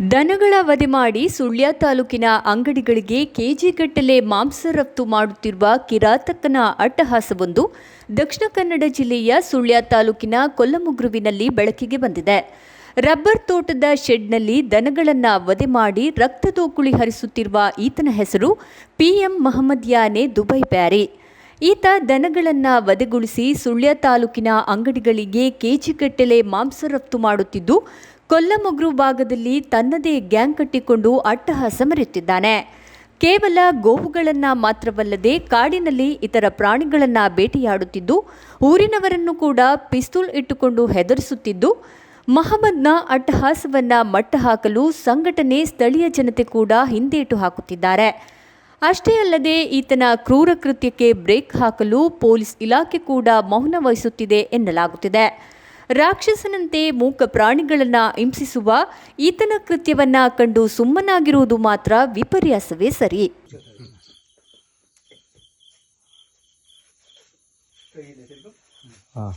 ದನಗಳ ವಧೆ ಮಾಡಿ ಸುಳ್ಯ ತಾಲೂಕಿನ ಅಂಗಡಿಗಳಿಗೆ ಕೆಜಿಗಟ್ಟಲೆ ಮಾಂಸ ರಫ್ತು ಮಾಡುತ್ತಿರುವ ಕಿರಾತಕನ ಅಟ್ಟಹಾಸವೊಂದು ದಕ್ಷಿಣ ಕನ್ನಡ ಜಿಲ್ಲೆಯ ಸುಳ್ಯ ತಾಲೂಕಿನ ಕೊಲ್ಲಮುಗ್ರುವಿನಲ್ಲಿ ಬೆಳಕಿಗೆ ಬಂದಿದೆ. ರಬ್ಬರ್ ತೋಟದ ಶೆಡ್ನಲ್ಲಿ ದನಗಳನ್ನು ವಧೆ ಮಾಡಿ ರಕ್ತದೋಕುಳಿ ಹರಿಸುತ್ತಿರುವ ಈತನ ಹೆಸರು ಪಿಎಂ ಮಹಮ್ಮದ್ ಯಾನೆ ದುಬೈ ಬ್ಯಾರಿ. ಈತ ದನಗಳನ್ನು ವಧೆಗೊಳಿಸಿ ಸುಳ್ಯ ತಾಲೂಕಿನ ಅಂಗಡಿಗಳಿಗೆ ಕೆಜಿಗಟ್ಟಲೆ ಮಾಂಸ ರಫ್ತು ಮಾಡುತ್ತಿದ್ದು ಕೊಲ್ಲಮೊಗ್ರು ಭಾಗದಲ್ಲಿ ತನ್ನದೇ ಗ್ಯಾಂಗ್ ಕಟ್ಟಿಕೊಂಡು ಅಟ್ಟಹಾಸ ಮರೆಯುತ್ತಿದ್ದಾನೆ ಕೇವಲ ಗೋವುಗಳನ್ನು ಮಾತ್ರವಲ್ಲದೆ ಕಾಡಿನಲ್ಲಿ ಇತರ ಪ್ರಾಣಿಗಳನ್ನು ಬೇಟೆಯಾಡುತ್ತಿದ್ದು, ಊರಿನವರನ್ನು ಕೂಡ ಪಿಸ್ತೂಲ್ ಇಟ್ಟುಕೊಂಡು ಹೆದರಿಸುತ್ತಿದ್ದು, ಮಹಮ್ಮದ್ನ ಅಟ್ಟಹಾಸವನ್ನ ಮಟ್ಟ ಹಾಕಲು ಸಂಘಟನೆ ಸ್ಥಳೀಯ ಜನತೆ ಕೂಡ ಹಿಂದೇಟು ಹಾಕುತ್ತಿದ್ದಾರೆ. ಅಷ್ಟೇ ಅಲ್ಲದೆ ಈತನ ಕ್ರೂರ ಕೃತ್ಯಕ್ಕೆ ಬ್ರೇಕ್ ಹಾಕಲು ಪೊಲೀಸ್ ಇಲಾಖೆ ಕೂಡ ಮೌನ ವಹಿಸುತ್ತಿದೆ ಎನ್ನಲಾಗುತ್ತಿದೆ. ರಾಕ್ಷಸನಂತೆ ಮೂಕ ಪ್ರಾಣಿಗಳನ್ನು ಹಿಂಸಿಸುವ ಈತನ ಕೃತ್ಯವನ್ನು ಕಂಡು ಸುಮ್ಮನಾಗಿರುವುದು ಮಾತ್ರ ವಿಪರ್ಯಾಸವೇ ಸರಿ. ಹಾಂ